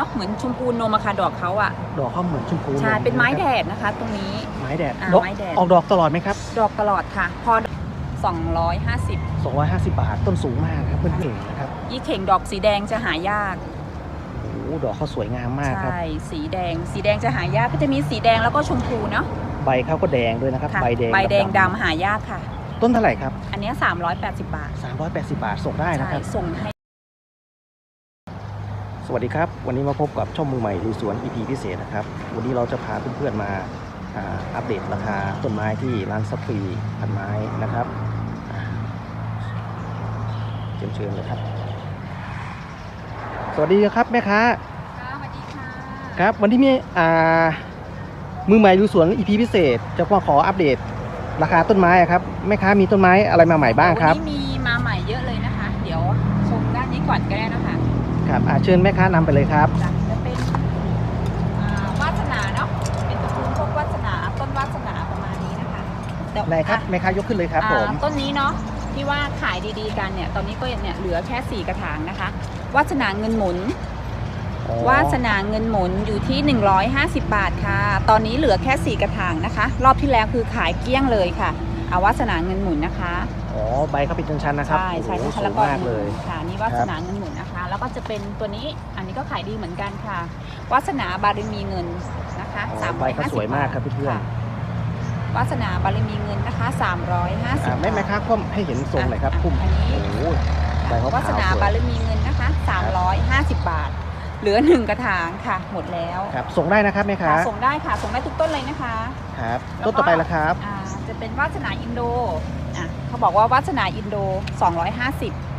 เนาะเหมือนชมพูนมอะค่ะดอกเขาอะดอกเขาเหมือนชมพูใช่ลเป็นไม้ะแดครับดนะคะ ตรงนี้ ไม้แดดอ่าดอกไม้แดด ออกดอกตลอดไหมครับ ดอกตลอดค่ะ พอ 250 250 บาทต้นสูงมากครับเพื่อนๆนะครับยี่เข่งดอกสีแดงจะหายาก โอ้โหดอกเขาสวยงามมากครับ ใช่ สีแดง สีแดงจะหายากก็จะมีสีแดงแล้วก็ชมพูเนาะใบเขาก็แดงด้วยนะครับ ค่ะใบแดงใบแดงกับดำหายากค่ะ ต้นเท่าไหร่ครับ อันเนี้ย380 บาท380 บาทส่งได้นะใช่ครับ ส่งให้ สวัสดีครับ วันนี้มาพบกับช่องมือใหม่ลุยสวน EP พิเศษนะครับ วันนี้เราจะพาเพื่อนๆมาอ่าอัปเดตราคาต้นไม้ที่ร้านซัฟฟรีพันไม้นะครับอ่าเชิญเชิญเลยครับ สวัสดีครับแม่ค้าค่ะสวัสดีค่ะครับวันนี้มีอ่ามือใหม่ลุยสวน EP พิเศษ จะมาขออัปเดตราคาต้นไม้อะครับแม่ค้ามีต้นไม้อะไรมาใหม่บ้างครับวันนี้มี ครับอ่าเชิญแม่ค้านำไปเลยครับจะจะเป็นอ่าวาสนาเนาะเป็นตระกูลพวกวาสนาต้นวาสนาประมาณนี้นะคะเดี๋ยวไหนครับอะแม่ค้ายกขึ้นเลยครับผม อ่าต้นนี้เนาะที่ว่าขายดีๆกันเนี่ย ตอนนี้ก็เนี่ยเหลือแค่4กระถางนะคะ วาสนาเงินหมุน อ๋อวาสนาเงินหมุนอยู่ที่ 150 บาทค่ะ ตอนนี้เหลือแค่ 4 กระถางนะคะ รอบที่แล้วคือขายเกลี้ยงเลยค่ะ เอาวาสนาเงินหมุนนะคะ อ๋อใบเขาเป็นชั้นๆนะครับใช่ใช่โอ้โหค่ะสแล้ววยก็มากเลย ค่ะนี่วาสนาเงินหมุนนะคะ แล้วก็จะเป็นตัวนี้อันนี้ก็ขายดีเหมือนกันค่ะ วาสนาบารมีเงินนะคะอ๋อสามใบร้อยเขาห้าสสิบวยมากครับเพื่อนค่ะวาสนาบารมีเงินนะคะสามร้อยห้าๆสิบอ่าแม่แม่ค้าคว่ำให้เห็นทรงหน่อยครับพุ่มอันนี้โอ้โหใบเขาวาสขาวนาสวยบารมีเงินนะคะสามร้อยห้าสิบบาทเหลือหนึ่งกระถางค่ะ หมดแล้วครับส่งได้นะครับแม่ค้าค่ะส่งได้ค่ะ ส่งได้ทุกต้นเลยนะคะครับแล้วก็ต้นต่อไปละครับอ่าจะเป็นวาสนาอินโดอะเขาบอกว่าวาสนาอินโด 250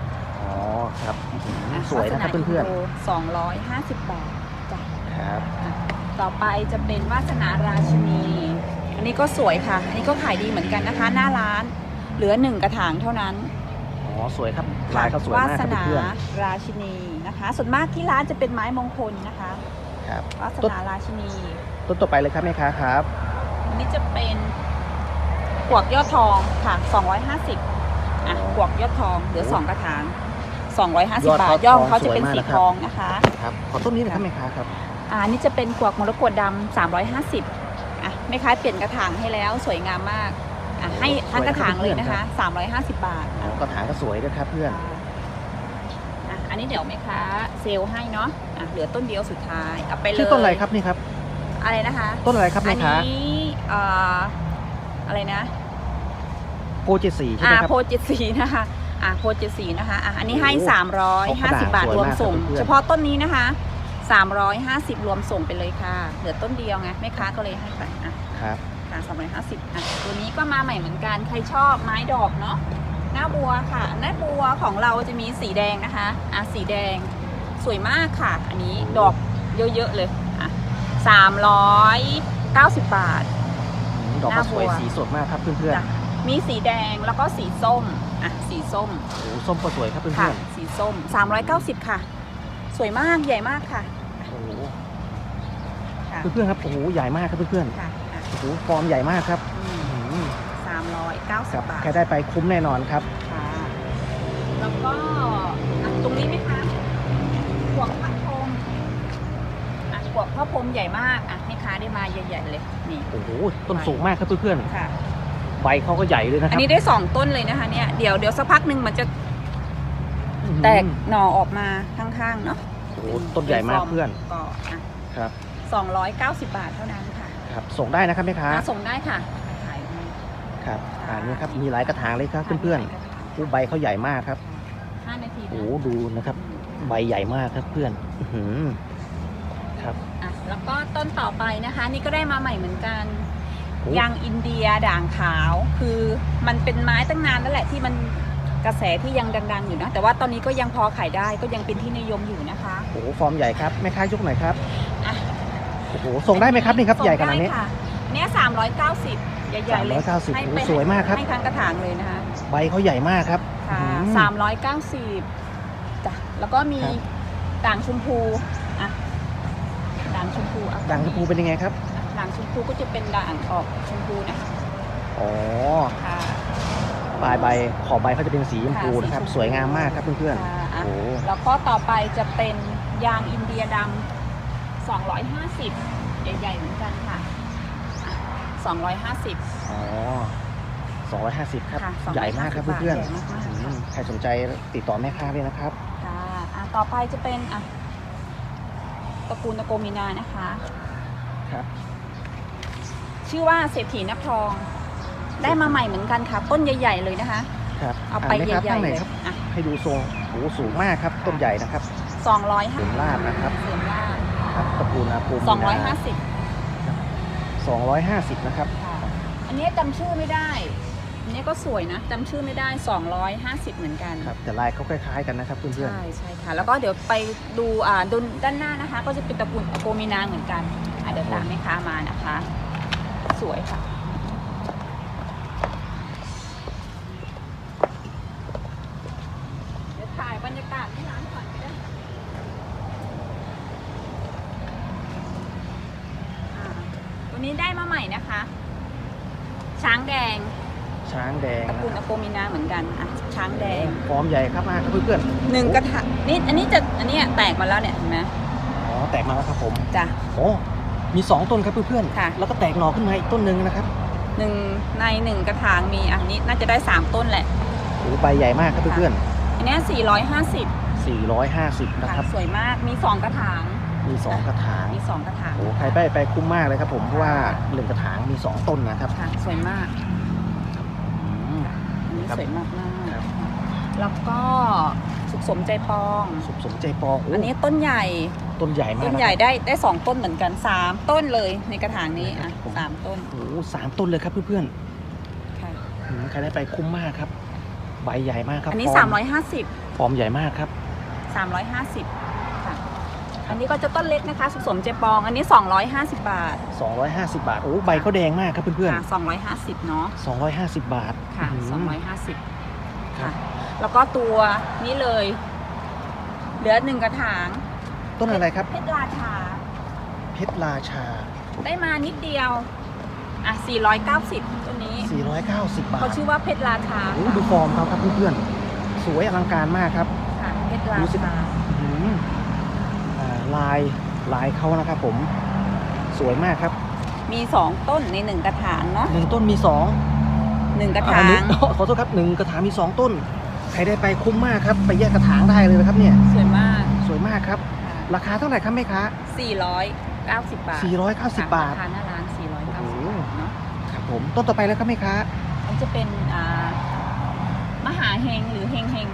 อ๋อครับอื้อหืออะสวยนะครับวาสาเพื่อนโ250บาทจ้ะๆครับอะต่อไปจะเป็นวาสนาราชินี อันนี้ก็สวยค่ะ อันนี้ก็ขายดีเหมือนกันนะคะ หน้าร้าน เหลือหนึ่งกระถางเท่านั้น อ๋อสวยครับลายเขาสวยมากวาคสรับนาเพื่อนราชินีนะคะ ส่วนมากที่ร้านจะเป็นไม้มงคลนะคะๆครับวาสนาราชินี ต้นต่อไปเลยครับแม่ค้าครับอันนี้จะเป็นกวกยอดทองค่ะ 250อะกวกยอดทองเหลือสองกระถาง 250 บาทย่อมเขาจะเป็นสีทองนะคะ ครับขอต้นนี้หนะครับแม่ค้าครับอ่านี่จะเป็นกวกมรกตดำ350อะแม่ค้าเปลี่ยนกระถางให้แล้วสวยงามมากอะให้ทั้งกระถางเลยนะคะ 350 บาทอ๋อกระถางก็สวยด้วยครับเพื่อนอะอันนี้เดี๋ยวแม่ค้าเซลล์ให้เนาะอะเหลือต้นเดียวสุดท้ายเอาไปเลยชื่อต้นอะไรครับนี่ครับ อะไรนะคะ ต้นอะไรครับอัแม่นค้านี้เอ่ออะไรนะโปรเจสีใช่ไหอ่ามครับโพจิตสีนะคะ อ่าโพจิตสีนะคะอะอันนี้ให้โอ้โห350 บาทสวยรวมมากส่งครับเพื่อนๆเฉพาะต้นนี้นะคะ 350 รวมส่งไปเลยค่ะ เหลือต้นเดียวไงแม่ค้าก็เลยให้ไปอะครับค่ะ350อะตัวนี้ก็มาใหม่เหมือนกันใครชอบไม้ดอกเนาะหน้าบัวค่ะหน้าบัวของเราจะมีสีแดงนะคะอะสีแดงสวยมากค่ะ อันนี้ดอกเยอะๆเลยอะ390 บาทดอกก็สวยหน้าบัวสีสดมากครับเพื่อนจ้ะมีสีแดงแล้วก็สีส้ม อะสีส้มๆโอ้โหส้มก็สวยครับเพื่ค่ะอนสีส้ม 390 ค่ะ สวยมากใหญ่มากค่ะๆโอ้โหค่ะเพื่อนๆครับโอ้โหใหญ่มากครับเพื่อนค่ะอะๆโอ้โหฟอร์มใหญ่มากครับอืมอื้อหือค390รับบาทแค่ได้ไปคุ้มแน่นอนครับ ค่ะแล้วก็อะตรงนี้ไหมคะขวกพระพรหมอะขวกพระพรหมใหญ่มากอะให้ค้าได้มาใหญ่ๆเลยนี่ โอ้โหต้นสูงมากครับเพื่อนค่ะๆ ใบเขาก็ใหญ่เลยนะคอัรันบนี้ได้สองต้นเลยนะคะเนี่ยเดี๋ยวเดี๋ยวสักพักหนึ่งมันจะอื้อหือแตกหน่อออกมาข้างๆเนาะโอ้โหต้นใหญ่มากเพื่อน ก็อะครับ290บาทเท่านั้นค่ะครับ ส่งได้นะครับแม่ค้าอะส่งได้ค่ะขายดีครับอ่านี่ครับมีหลายกระถางเลยครับเพื่อนๆผู้ใบเขาใหญ่มากครับห้านาทีโอ้นะโหดูนะครับ ใบใหญ่มากครับเพื่อนอื้อหือครับอะแล้วก็ต้นต่อไปนะคะ นี่ก็ได้มาใหม่เหมือนกันโอ้ ยางอินเดียด่างขาวคือมันเป็นไม้ตั้งนานแล้วแหละที่มันกระแสที่ยังดัง ๆ อยู่นะ แต่ว่าตอนนี้ก็ยังพอขายได้ก็ยังเป็นที่นิยมอยู่นะคะโอ้โหฟอร์มใหญ่ครับแม่ค้ายกหน่อยครับอะโอ้โหส่งได้ไหมครับนี่ครับใหญ่ขนาดนี้ส่งค่ะอันเนี้สามร้อยเก้าสิบใหญ่ๆเลย390ให้โอ้ไปสวยมากครับ ให้ทั้งกระถางเลยนะคะใบเขาใหญ่มากครับค่ะอื้อหือสามร้อยเก้าสิบจ้ะแล้วก็มีครับ ด่างชมพูอะด่างชมพูอะด่างชมพูเป็นยังไงครับ ด่างชมพูก็จะเป็นด่างออกชมพูนะคะอ๋อค่ะ ปลายใบขอบใบเขาจะเป็นสีชมพูค่ะนะครับสีชมพูสวยงามมากครับเพื่อนค่ะๆอะโอ้โหแล้วก็ต่อไปจะเป็นยางอินเดียด250 ใหญ่ๆเหมือนกันค่ะอะ250 อ๋อ250ครับค่ะ250ใหญ่มากครับเพื่อนใหญ่มากๆ ๆอืมใครสนใจติดต่อแม่ค้าเลยนะครับ ค่ะอะ ต่อไปจะเป็นอะตระกูลตะโกมินานะคะ ครับ ชื่อว่าเศรษฐีนับทอง ได้มาใหม่เหมือนกันค่ะ ต้นใหญ่ ๆ เลยนะคะ ครับเอาไปะแม่ค้ใหญ่ตั้งๆไหนเลยครับ อะให้ดูทรงโอ้โหสูงมากครับ ต้นใหญ่นะครับสองร้อยเสริมลาดนะครับเสริมล่าดครับตระกูลอาภูมิสองร้อยห้าสิบ250 นะครับ ค่ะอันนี้จำชื่อไม่ได้ อันนี้ก็สวยนะจำชื่อไม่ได้250เหมือนกัน ครับแต่ลายเขาคล้ายๆกันนะครับเพื่อนใช่ใช่ค่ะ แล้วก็เดี๋ยวไปดูอ่าดูด้านหน้านะคะ ก็จะเป็นตระกูลโกมินาเหมือนกันอะเดี๋ยวตามแม่ค้ามานะคะ สวยค่ะ เดี๋ยวถ่ายบรรยากาศที่ร้านก่อนก็ได้อ่าวันนี้ได้มาใหม่นะคะ ช้างแดงๆช้างแดงตระกูลอโกมินาเหมือนกันอะช้างแดงฟอร์มใหญ่ครับมากครับเพื่อนหนึ่งกระถางนี่อันนี้จะอันเนี้ยแตกมาแล้วเนี่ยเห็นไหมๆอ๋อแตกมาแล้วครับผมจ้ะโอ้ มี 2 ต้นครับเพื่อนๆค่ะแล้วก็แตกหน่อขึ้นมาอีกต้นหนึ่งนะครับหนึ่งในหนึ่งกระถางมีอันนี้น่าจะได้สามต้นแหละ โอ้ใบใหญ่มากครับเพื่อนอันเนี้สี่ร้อยห้าสิบๆ450นะครับ สวยมากมีสองกระถาง มี 2 กระถางมีสองกระถางโอ้ใครไปไปคุ้มมากเลยครับผมเพราะว่าหนึ่งกระถางมี 2 ต้นนะครับค่ะสวยมาก อืม อันนี้ครับสวยมากมากครับแล้วก็สุ ขสมใจปอง สมสมใจปองโอ้อันนี้ต้นใหญ่ ต้นใหญ่มากต้นนะใหญ่ครับ ได้ได้สองต้นเหมือนกันสามต้นเลยในกระถางนี้อะผม สามต้นโอ้สามต้นเลยครับเพื่อนค่ะๆอืมใครได้ไปคุ้มมากครับ ใบใหญ่มากครับอันนี้ฟสามร้อยห้าสิบฟอร์มใหญ่มากครับ350ค่ะ อันนี้ก็จะต้นเล็กนะคะสุขสมเจปอง อันนี้250บาท250 บาท โอ้ใบเขาแดงมากครับเพื่อนค่ะ250เนาะๆ250 บาทค่ะอื้อหือ250ครัค่ะบ แล้วก็ตัวนี้เลย เหลือหนึ่งกระถางต้นอะไรครับ เพชรราชา เพชรราชา ได้มานิดเดียว อะ 490 ตัวนี้ 490 บาทเขาชื่อว่าเพชรราชาโอ้ดูฟอร์มเขาครับเพื่อนๆ สวยอลังการมากครับค่ะเพชรราดูสิชาอื้อหืออ่าลายลายเขานะครับผม สวยมากครับ มี 2 ต้นใน 1 กระถางเนาะหนึ่งต้นมีสองหนึ่งกระอ่ถางหนึ่ขอโทษครับหนึ่งกระถางมีสองต้น ใครได้ไปคุ้มมากครับ ไปแยกกระถางได้เลยนะครับเนี่ย สวยมากสวยมากครับค่ะราคาเท่าไหร่ครับแม่ค้า490 บาท490 บาท ราคาหน้าร้าน 490 โอ้โหเนาะครับผม ต้นต่อไปแล้วครับแม่ค้าอันจะเป็นอ่ามหาเฮงหรือเฮงเฮง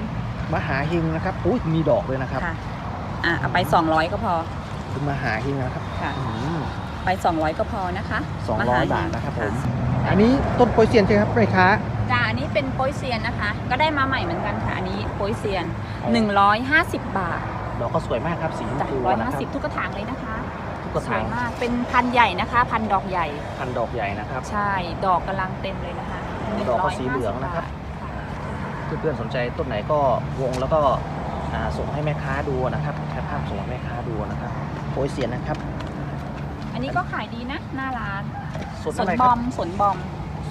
มหาเฮงนะครับอุ้ยมีดอกเลยนะครับค่ะอะเอาไป 200 ก็พอคุณมหาเฮงนะครับค่ะ อืมไป 200 ก็พอนะคะสองมร้อยหเฮบาทนะครับผมะอันนี้ต้นโปยเซียนใช่ไหมครับแม่ค้าจ้า อันนี้เป็นโปยเซียนนะคะ ก็ได้มาใหม่เหมือนกันค่ะ อันนี้โปยเซียน 150 บาทดอกก็สวยมากครับสีชมจ้ะพูนะครับ150 ทุกกระถางเลยนะคะทุกกระสถาวยงมาก เป็นพันธุ์ใหญ่นะคะ พันธุ์ดอกใหญ่ พันดอกใหญ่นะครับ ใช่ ดอกกำลังเต็มเลยนะคะดอกก็สีเหลืองนะครับ 150าทเพื่อนๆสนใจต้นไหนก็วงแล้วก็อ่าส่งให้แม่ค้าดูนะครับแคปภาพส่งให้แม่ค้าดูนะครับโปยเซียนนะครับอันนี้ก็ขายดีนะ หน้าร้านสวนสอะนไรบคอรับมสนบอม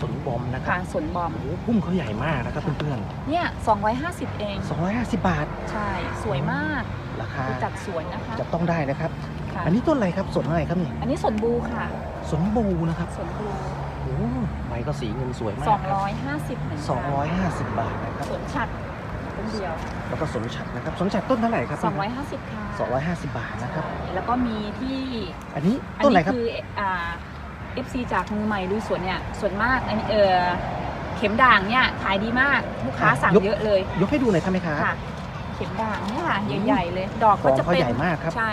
สวนบอมนะครัค่ะบสนบอม โอ้โหพุ่มเขาใหญ่มากนะครับเพื่อนเนี่ย 250 เอง ๆ250 บาทใช่ สวยมากราคาดูจัดสวนนะคะจะต้องได้นะครับ ค่ะอันนี้ต้นอะไรครับสวนอะไรครับนี่อันนี้สวนบูค่ะสวนบูนะครับสวนบูโอ้ใบก็สีเงินสวยมากครับ250เหมือนกัน250 บาทนะครับ สวนฉัดต้นเดียว แล้วก็สนฉัดนะครับสนฉัดต้นเท่าไหร่ครับ250ค่ะ250 บาทนะครับ แล้วก็มีที่อันนี้อันต้นอะไรนี้ครับ คืออ่า FC จากมือใหม่ลุยสวนเนี่ยส่วนมากอันนี้เออเข็มด่างเนี่ยขายดีมากลูกค้าสั่งเยอะเลย ยกให้ดูหน่อยครับแม่ค้าค่ะ เข็มด่างเนี่ยค่ะใหญ่ๆเลย ดอกฟก็องจะเขาเป็นใหญ่มากครับใช่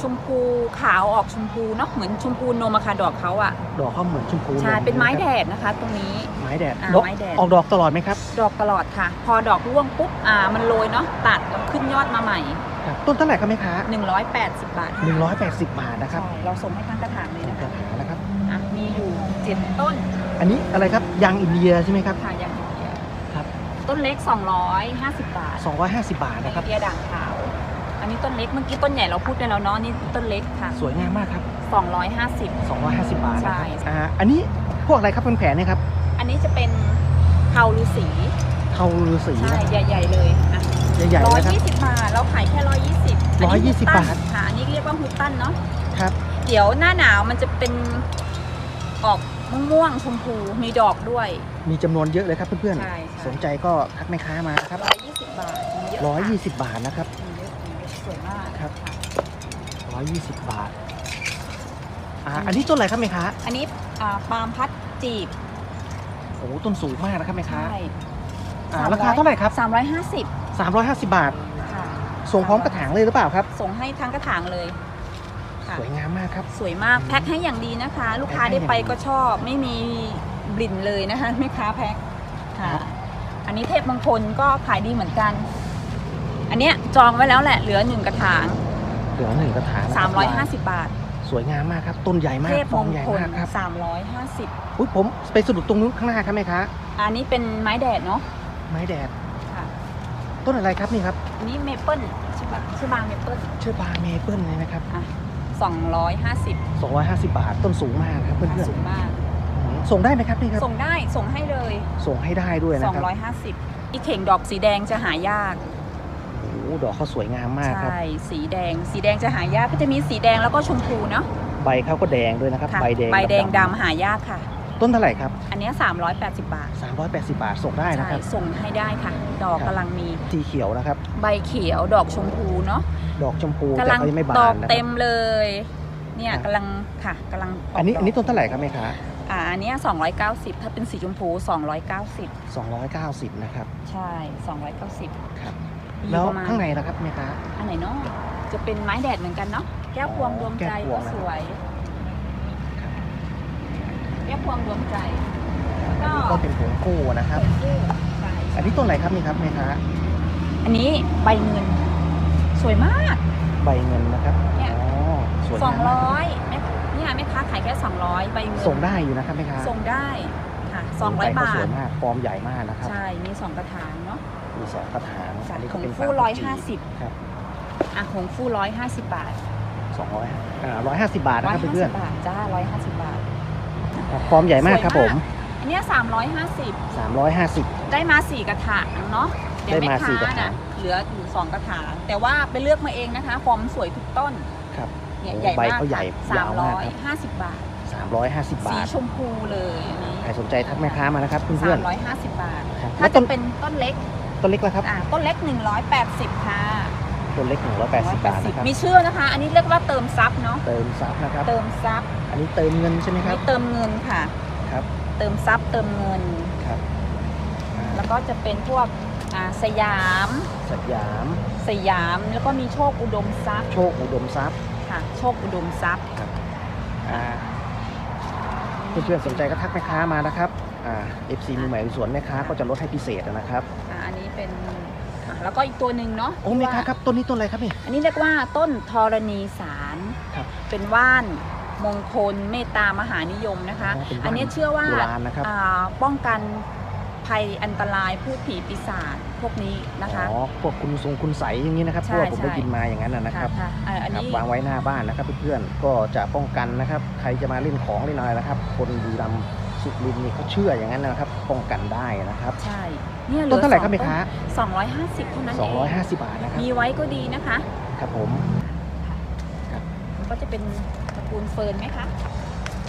ชมพูขาวออกชมพูเนาะเหมือนชมพูนมอะค่ะดอกเขาอะดอกเขาเหมือนชมพูใช่ลเป็นไม้ะครับแดดนะคะ ตรงนี้ไม้แดดอ่าดอกไม้แดดออกดอกตลอดไหมครับ ดอกตลอดค่ะ พอดอกร่วงปุ๊บอ่ามันโรยเนาะตัดแล้วขึ้นยอดมาใหม่ ครับต้นเท่าไหร่ครับแม่ค้า180 บาท180 บาทนะครับใช่เราส่งให้ทั้งกระถางเลยกนะระคะถางนะครับ อะมีอยู่เจ็ดต้นอันนี้อะไรครับยางอินเดียใช่ไหมครับ ค่ะอย่างอินเดียครับ ต้นเล็ก 250 บาท250 บาทนะครับอินเดียด่างขาว อันนี้ต้นเล็กเมื่อกี้ต้นใหญ่เราพูดไปแล้วเนาะนี่ต้นเล็กค่ะ สวยงามมากครับ 250 250 บาทนะใช่ครับอ่าอันนี้พวกอะไรครับเป็นแผนเนี่ยครับอันนี้จะเป็นเทาฤาษีเทาฤาษีใช่นะใหญ่ๆเลยอะ ใหญ่ๆร้อยนะครับ ยี่สิบบาท เราขายแค่ร้อยยี่สิบ120บาท ค่ะ อันนี้เรียกว่าวงฮุตตันเนาะ ครับ เดี๋ยวหน้าหนาวมันจะเป็นออกม่วงๆชมพูมีดอกด้วย มีจำนวนเยอะเลยครับเพื่อนใช่ๆใช่สนใจก็ทักแม่ค้ามานะครับร้อยยี่สิบบาทมีเยอะร้อยยี่ค่ะสิบบาทนะครับ มีเยอะมีเยอะสวยมากครับะร้อยยี่สิบบาท อ่า อันนี้ต้นอะไรครับแม่ค้าอันนี้อ่าปาล์มพัดจีบโอ้โหต้นสูงมากนะครับแม่ค้า ใช่อ่า ราคาเท่าไหร่ครับ สามร้อยห้าสิบ 350 บาท ค่ะส่งพร้อมกระถางเลยหรือเปล่าครับ ส่งให้ทั้งกระถางเลย ค่ะ สวยงามมากครับ สวยมากแพ็คให้อย่างดีนะคะ ลูกค้าได้ไปก็ชอบไม่มีบลิ่นเลยนะคะแม่ค้าแพ็คค่ะครับอันนี้เทพมงคลก็ขายดีเหมือนกัน อันเนี้ยจองไว้แล้วแหละเหลือหนึ่งกระถาง เหลือหนึ่งกระถางนะคบ350 บาท สวยงามมากครับ ต้นใหญ่มากเทพฟมอร์มงใหญ่คลมากครับ350 อุ้ยผมไปสะดุดตรงนู้นข้างหน้าครับแม่ค้าอันนี้เป็นไม้แดดเนาะไม้แดดค่ะ ต้นอะไรครับนี่ครับอันนี้เมเปิลชื่อปะชื่อบางเมเปิลชื่อบาเมเปิลเลยนะครับอะ250 250บาทต้นสูงมากครับเพื่อนสูงมากๆอืมส่งได้ไหมครับนี่ครับ ส่งได้ส่งให้เลย ส่งให้ได้ด้วยนะครับ250อีเข่งดอกสีแดงจะหายากโอ้โหดอกเขาสวยงามมากครับใช่สีแดงสีแดงจะหายากก็จะมีสีแดงแล้วก็ชมพูเนาะใบเขาก็แดงด้วยนะครับค่ะใบแดงใบแดงๆดำหายากค่ะ ต้นเท่าไหร่ครับ อันเนี้ย380 บาท380 บาทส่งได้นะใช่ครับ ส่งให้ได้ค่ะ ดอกครับ กำลังมีสีเขียวนะครับ ใบเขียวดอกชมพูเนาะดอกชมพูกำแต่ลังเขายังไม่บาดอนกนะคเต็รับ มเลย เนี่ยครับ กำลังค่ะกำลังกอันนี้ดกอันนี้ต้นเท่าไหร่ครับแม่ค้าอ่าอันเนี้ย290 ถ้าเป็นสีชมพู 290 290 นะครับใช่ 290ครับมีแล้วประมณข้างในนะครับแม่ค้า อันไหนเนาะจะเป็นไม้แดดเหมือนกันเนาะแก้วพวงรวมใจแก้วพวก็งนะครับ สวยครับ แก้วพวงรวมใจแล้วก็ก็เป็นผงกู้นะครับใช่อันนี้ต้นอะไรครับนี่ครับแม่ค้าอันนี้ใบเงิน สวยมาก ใบเงินนะครับเนี่ย อ๋อสวยสองงามมากร้อยเนี่ยแม่ค้าขายแค่สองร้อยใบเงินส่งได้อยู่นะครับแม่ค้าส่งได้ค่ะสองร้อยใเขบาสวท ยมากฟอร์มใหญ่มากนะครับ ใช่ มีสองกระถางเนาะ มีสองกระถางค่ะอันนี้ขก็องเป็นฟู่สามร้อยจีห้าสิบ ครับอะหงฟู่ร้อยห้าสิบบาทสองร้อยอ่าร้อยห้าสิบบาทร้นะอยครับห้าเพื่สิอนบบาท จ้าร้อยห้าสิบบาทๆ ครับฟอร์มใหญ่มากครับสผวยมมากอันเนี้ยสามร้อยห้าสิบ350 ได้มาสี่กระถางเนาะเดี๋ยวได้แม่มาสี่ค้ากระถางนะเหลืออยู่สองกระถางแต่ว่าไปเลือกมาเองนะคะ ฟอร์มสวยทุกต้นครับ เนี่ยโอ้ใหญ่ใบมากเขาใหญ่สายามวร้มากอยครับ ห้าสิบบาท 350 สีบาทชมพูเลยอันนี้ใครสนใจทักแม่ค้ามานะครับสาเพื่อนมร้อยห้าสิบบาท ๆครับถ้าแล้วจะต้นเป็นต้นเล็กต้นเล็กแล้วครับ อ่าต้นเล็กหนึ่งร้อยแปดสิบค่ะ ต้นเล็ก180 บาทนะครับ มีชื่อนะคะ อันนี้เรียกว่าเติมซับเนาะ เติมซับนะครับ เติมซับ อันนี้เติมเงินใช่ไหมครับนี่เติมเงินค่ะ ครับ เติมซับเติมเงิน ครับอ่าแล้วก็จะเป็นพวกอ่าสยาม สยาม สยาม แล้วก็มีโชคอุดมทรัพย์ โชคอุดมทรัพย์ ค่ะ โชคอุดมทรัพย์อ่าเพื่อนๆสนใจก็ทักแม่ค้ามานะครับอ่า FC มือใหม่สวนแม่ค้าก็จะลดให้พิเศษนะครับอ่าอันนี้เป็นอะ แล้วก็อีกตัวหนึ่งเนาะโอ้แม่ค้าครับต้นนี้ต้นอะไรครับนี่อันนี้เรียกว่าต้นธรณีสารครับเป็นว่านมงคลเมตตามหานิยมนะคะอ๋อเป็นว่านอันนี้เชื่อว่าโบราณนะครับอ่าป้องกันภัยอันตรายพูดผีปีศาจพวกนี้นะคะอ๋อพวกคุณทรงคุณใสยอย่างนี้นะครับใช่พวกผมได้ใช่ยินมาอย่างนั้นนะนะครับค่ะอ่าอันครับนี้วางไว้หน้าบ้านนะครับเพื่อนๆก็จะป้องกันนะครับ ใครจะมาเล่นของเล่นอะไรนะครับ คนบุรีรัมย์ สุรินทร์นี่เขาเชื่ออย่างนั้นนะครับป้องกันได้นะครับใช่เนี่ยต้นเท่าไหร่ครับแม่ค้าสองร้อยห้าสิบเท่านั้นเอง250 บาทนะครับมีไว้ก็ดีนะคะ ครับผมแล้วก็จะเป็นตระกูลเฟิร์นไหมคะ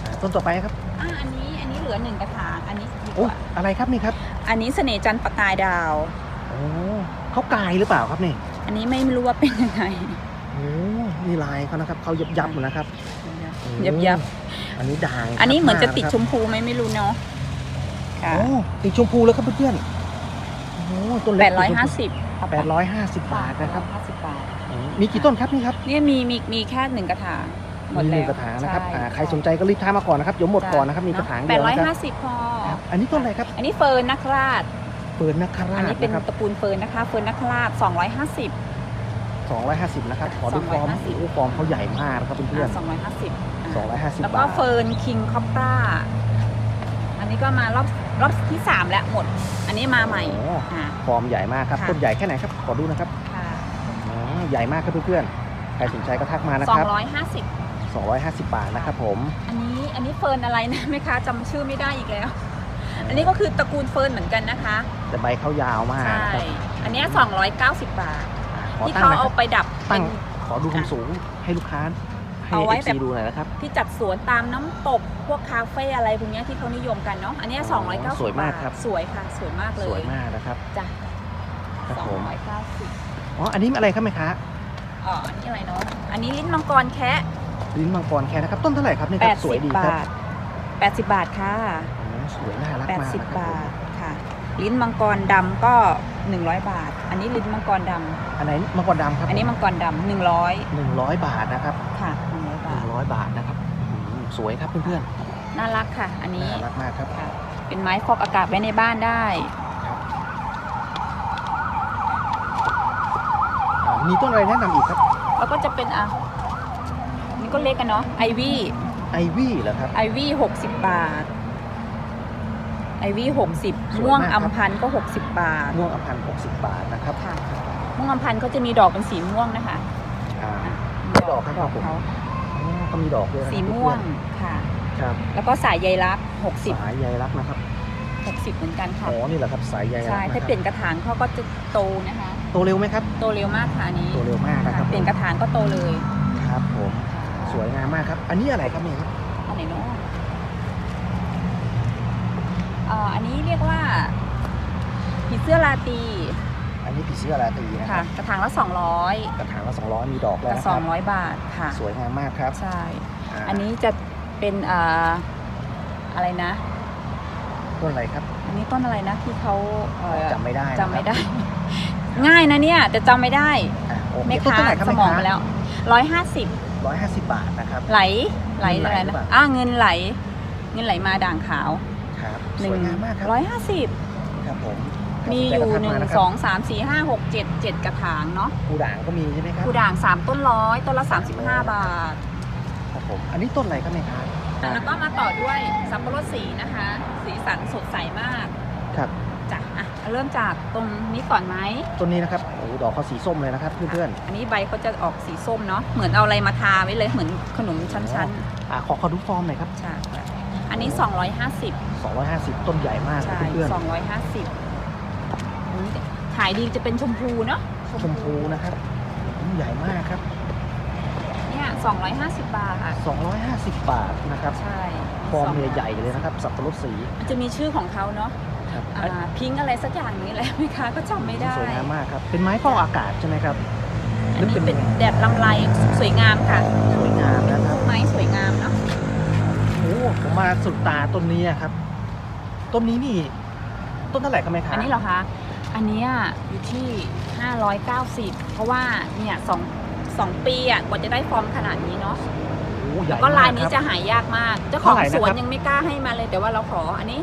อ่าต้นต่อไปครับอ่าอันนี้อันนี้เหลือหนึ่งกระถางอันนี้ดีกโอ้ว่าอะไรครับนี่ครับ อันนี้เสน่ห์จันทร์ประกายดาวโอ้เขากายหรือเปล่าครับนี่ อันนี้ไม่รู้ว่าเป็นยังไงโอ้นี่ลายเขานะครับเขายับยับๆนะครับ ยับยับ อันนี้ด่างอันนี้เหมือนจะติดครับชมพูไหมไม่รู้เนาะค่ะ โอ้ติดชมพูแล้วครับเพื่อนๆโอ้ต้นแปเล็กดร้อยห้าสิบแปดร้อยห้าสิบบาทนะครับ ห้าสิบบาทอืมมีกี่ต้นครับนี่ครับเนี่ยมีมีมีแค่หนึ่งกระถางหมดมีหแล้นึ่งวกระถางนะครับช่อ่าใครสนใจก็รีบท้ามาก่อนนะครับเดี๋ยวหมดก่อนนะครับมีกระถางแปเดีดยวร้อยนะคห้ารับสิบพอ ครับอันนี้ต้นอะไรครับอันนี้เฟิร์นนักราชเฟิร์นนักคราอันชนี้เป็นนะครับตระกูลเฟิร์นนะคะ เฟิร์นนักราช 250นะครับขอดูฟอร์ม250โอ้ฟอร์มเขาใหญ่มากนะครับเพื่อนสองร้อยห้าสิบๆ250แล้วบาก็ทเฟิร์นคิงคอปราอันนี้ก็มารอบรอบที่สามแล้วหมด อันนี้มาใหม่โอ้อ่าฟอร์มใหญ่มากครับค่ะ ต้นใหญ่แค่ไหนครับขอดูนะครับค่ะอ๋อใหญ่มากครับเพื่อนๆใครสนใจก็ทักมานะสอคงรับร้อยห้าสิบ250 บาทนะครับผม อันนี้อันนี้เฟิร์นอะไรนะแม่ค้าจำชื่อไม่ได้อีกแล้ว อันนี้ก็คือตระกูลเฟิร์นเหมือนกันนะคะ แต่ใบเขายาวมากใช่ นะครับอันเนี้สองร้อยเก้าสิบบาทขอ ที่ตั้งเขานะคเอารับไปดับตั้เป็งนขอดูความสูงให้ลูกค้าให้เอาไว้เอฟแบบซีดูหน่อยนะครับที่จัดสวนตามน้ำตกพวกคาเฟ่อะไรพวกเนี้ยที่เขานิยมกันเนาะอันเนี้อ๋อ290สวยมากครับสวยค่ะ สวยมากเลยสวยมากนะครับจ้ะครับผม290อ๋ออันนี้อะไรครับแม่ค้าอ๋ออันนี้อะไรเนาะอันนี้ลิ้นมังกรแคะลิ้นมังกรแค่นะครับต้นเท่าไหร่ครับเนี่ยครับสวยดี80ครับบาท80บาทค่ะอ๋อสวยน่ารักมาก80นะครับบาผมทค่ะ ลิ้นมังกรดำก็ 100 บาท อันนี้ลิ้นมังกรดำอันไหนมังกรดำครับอันนี้มังกรดำ100หนึ่งร้อยบาทนะครับค่ะ100หบานึ่ทงร้อยบาทนะครับอืมสวยครับเพื่อนน่ารักค่ะ อันๆนี้น่ารักมากครับ ค่ะ เป็นไม้ฟอกอากาศไว้ในบ้านได้ อ่ามีต้นอะไรแนะนำอีกครับแล้วก็จะเป็นอะนี่ก็เล็กกันเนาะไอวี่ไอวี่เหรอครับไอวี่หกสิบบาท ไอวี่หกสิบสวยม่วงมากครับอัมพันธ์ก็หกสิบบาท ม่วงอภันหกสิบบาทนะครับค่ะ ม่วงอัมพันธ์เขาจะมีดอกเป็นสีม่วงนะคะอ่าอะมีดอกครับดอกผม เขาอ๋อก็มีดอกด้วยนะครับสีม่วงค่ะ ครับแล้วก็สายใยลักหกสิบสายใยรักนะครับหกสิบเหมือนกันค่ะ อ๋อนี่แหละครับสายใยรักใช่นะคถ้ารับเปลี่ยนกระถางเขาก็จะโตนะคะ โตเร็วไหมครับโตเร็วมากค่ะอันนี้โตเร็วมากนะคค่ะรับเปลี่ยนกระถางก็โตเลยครับผม สวยงามมากครับ อันนี้อะไรครับเนี่ยครับ อันไหนเนาะเอ่ออันนี้เรียกว่าผีเสื้อราตรีอันนี้ผีเสื้อราตรีนะคค่ะ รับกระถางละ 200กระถางละ200 มีดอกกแล้วระนะสคอรังบร้อยบาทค่ะ สวยงามมากครับใช่าอันนี้จะเป็นเอ่ออะไรนะ ต้นอะไรครับอันนี้ต้นอะไรนะที่เขาเอ่อจำไม่ได้นะครับจำไม่ได้ ง่ายนะเนี่ยแต่จำไม่ได้อะโอเคแม่ต้นค้าเท่าไหร่ครับสแม่มองค้าไปแล้วร้อยห้าสิบร้อยห้าสิบบาทนะครับ ไหลไหลเงินไหลอะไรหรือนะเปล่า อ่าเงินไหล เงินไหลมาด่างขาวครับ หสนึ่งวยงามมากครับ ร้อยห้าสิบครับผมมีอยู่แต่กระหถานึ่งมาะครับสองสามสี่ห้าหกเจ็ดเจ็ดกระถางเนาะกูด่างก็มีใช่ไหมครับกูด่างสามต้นร้อยต้นละสามสิบห้าบาท ครับผม อันนี้ต้นอะไรครับแม่ค้าแล้วก็มาต่อด้วยสับปะรดสีนะคะ สีสันสดใสมากครับจ้ะอะเริ่มจากตรงนี้ก่อนไหมต้นนี้นะครับโอ้โหดอกเขาสีส้มเลยนะครับเพื่อนอันนี้ใบเขาจะออกสีส้มเนาะเหมือนเอาอะไรมาทาไว้เลยเหมือนขนมชั้นๆอ่าขอขอดูฟอร์มหน่อยครับๆใช่ อันนี้ 250 250 ต้นใหญ่มากใช่เพื่อน250อันนี้ขายดีจะเป็นชมพูเนาะๆชมพูนะครับอืมใหญ่มากครับ เนี่ย250 บาทค่ะ 250 บาทนะครับใช่ฟอร์มใหญ่ๆเลยนะครับ สับปะรดสีมันจะมีชื่อของเขาเนาะครับอ่าพิงค์อะไรสักอย่างนี้แหละไม่ค้าก็จำไม่ได้ สวยงามมากครับ เป็นไม้ฟอกอากาศใช่ไหมครับอันนี้เป็นแดดลำไรสวยงามค่ะสวยงามนะครับ ไม้สวยงามเนาะโอ้ผมมาสุดตาต้นนี้อะครับ ต้นนี้นี่ ต้นเท่าไหร่ครับแม่ค้าอันนี้เหรอคะ อันเนี้ยอยู่ที่ 590 เพราะว่าเนี่ยสองสองปีอะกว่าจะได้ฟอร์มขนาดนี้เนาะโอ้ใหญ่ก็ลายมนี้ครับจะหายากมาก เจ้าของเท่าไหร่นะครับสวนยังไม่กล้าให้มาเลยแต่ว่าเราขออันนี้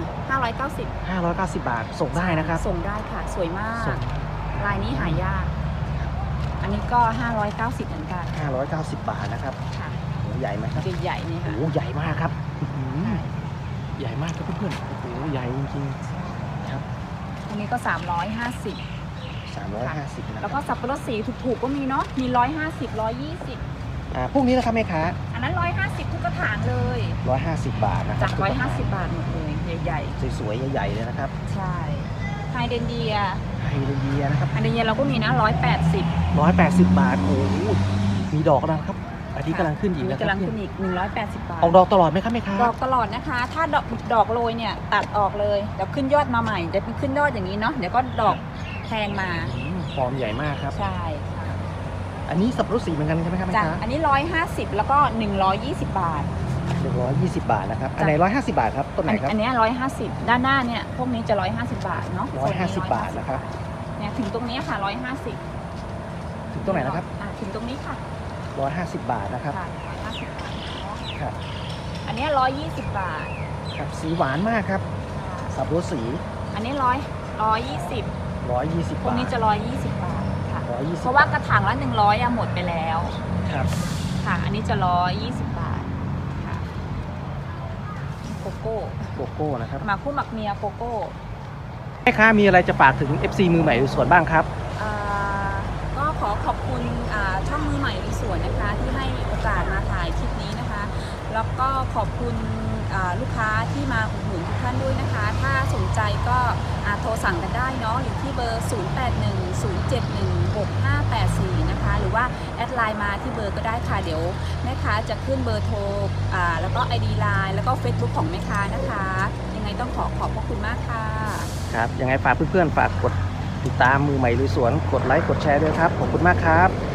590 590บาทส่งได้นะครับ ส่งได้ค่ะ สวยมาก ส่งลายนี้หายาก อันนี้ก็ 590เหมือนกัน590บาทนะครับค่ะโอ้ใหญ่ไหมครับ ใหญ่ๆนี่ค่ะ โอ้ใหญ่มากครับอื้อหือ ใหญ่มากครับเพื่อนๆโอ้โหใหญ่จริงๆครับอันนี้ก็ 350 350นะคแล้รัวบก็สับปะรดสีถูกๆก็มีเนาะมี 150 120 อ่าพวกนี้นะครับแม่ค้าอันนั้น 150 ทุกกระถางเลย150 บาทนะครัจาก 150 บาทหมดเลยใหญ่สวยๆใหญ่ๆเลยนะครับๆ ใช่ไฮเดนเดียไฮเดรเยียนะครับไฮเดนเดียเราก็มีนะ 180 180 บาทโอ้โหมีดอกแล้วนะครับ อันนี้กำลังขึ้นอีกอันนะนี้ครับกำลังขึ้นอีก 180 บาท ออกดอกตลอดไหมครับแม่ค้าดอกตลอดนะคะ ถ้าดอกดอกโรยเนี่ยตัดออกเลย เดี๋ยวขึ้นยอดมาใหม่ เดี๋ยวขึ้นยอดอย่างนี้เนาะ เดี๋ยวก็ดอกแทงมาอืมฟอร์มใหญ่มากครับ ใช่ค่ะอันนี้สับปะรดสีเหมือนกันใช่ไหมครับแม่จ้ะค้าอันนี้ 150 แล้วก็ 120 บาท120 บาทนะครับ อันไหน 150 บาทครับ ต้นไหนครับ อันเนี้ร้อยห้าสิบด้านหน้าเนี่ย พวกนี้จะร้อยห้าสิบบาทเนาะ150 บาทนะครับ เนี่ยถึงตรงนี้ค่ะร้อยห้าสิบถึงตรงไหนนะครับอ่าถึงตรงนี้ค่ะ 150 บาทนะครับค่ะร้อยห้าสิบบาทเนาะครับอันเนี้ร้อยยี่สิบบาทครับสีหวานมากครับสับปะรดสี อันนี้ร้อยร้อยยี่สิบ120 พวกบาทนี้จะร้อยยี่สิบบาทค่ะ 120เพราะว่ากระถางละหนึ่งร้อยอะหมดไปแล้ว ครับ ค่ะ อันนี้จะร้อยยี่สิบบาทค่ะโกโก้โกโก้นะครับหมาคู่หมักเมียโกโก้ แม่ค้ามีอะไรจะฝากถึง FC มือใหม่สวนบ้างครับอ่าก็ ขอขอบคุณช่องมือใหม่ในสวนนะคะที่ให้โอกาสมาถ่ายคลิปนี้นะคะ แล้วก็ขอบคุณลูกค้าที่มาอุดหนุนทุกท่านด้วยนะคะ ถ้าสนใจก็โทรสั่งกันได้เนาะอยู่ที่เบอร์ 0810716584 นะคะ หรือว่าแอดไลน์มาที่เบอร์ก็ได้ค่ะ เดี๋ยวแม่ค้าจะขึ้นเบอร์โทรแล้วก็ ID ไลน์แล้วก็ Facebook ของแม่ค้านะคะ ยังไงต้องขอขอบพระคุณมากค่ะ ครับ ยังไงฝากเพื่อนๆฝากกด ติดตามมือใหม่ลุยสวน กดไลค์ กดแชร์ด้วยครับ ขอบคุณมากครับ